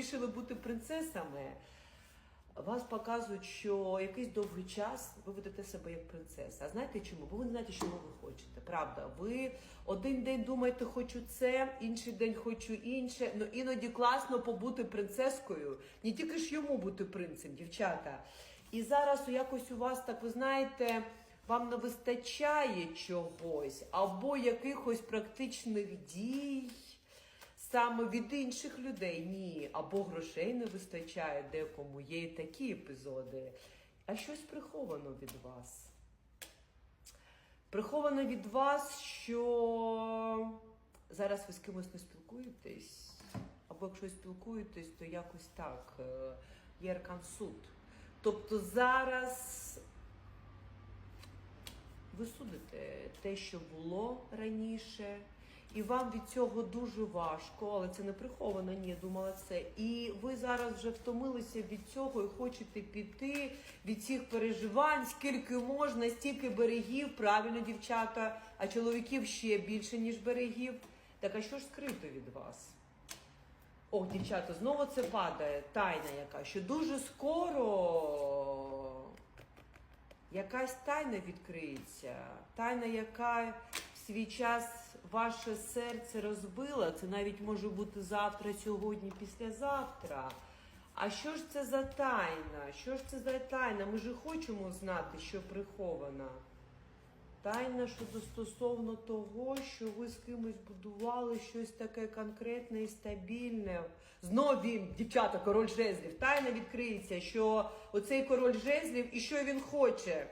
вирішили бути принцесами. Вас показують, що якийсь довгий час ви ведете себе як принцеса. А знаєте чому? Бо ви не знаєте, чого ви хочете. Правда, ви один день думаєте, хочу це, інший день хочу інше. Ну іноді класно побути принцескою, не тільки ж йому бути принцем, дівчата. І зараз якось у вас так, ви знаєте, вам не вистачає чогось або якихось практичних дій. Саме від інших людей ні, або грошей не вистачає декому, є і такі епізоди, а щось приховано від вас. Приховано від вас, що зараз ви з кимось не спілкуєтесь, або якщо спілкуєтесь, то якось так. е, Є аркан суд. Тобто зараз ви судите те, що було раніше, і вам від цього дуже важко, але це не приховано, ні, думала це. І ви зараз вже втомилися від цього і хочете піти від цих переживань, скільки можна, стільки берегів, правильно, дівчата, а чоловіків ще більше, ніж берегів. Так а що ж скрито від вас? Ох, дівчата, знову це падає, тайна яка, що дуже скоро якась тайна відкриється. Тайна, яка свій час ваше серце розбила. Це навіть може бути завтра, сьогодні, післязавтра. А що ж це за тайна? Що ж це за тайна? Ми ж хочемо знати, що прихована. Тайна щодо стосовно того, що ви з кимось будували щось таке конкретне і стабільне. Знов він, дівчата, король жезлів. Тайна відкриється, що оцей король жезлів і що він хоче.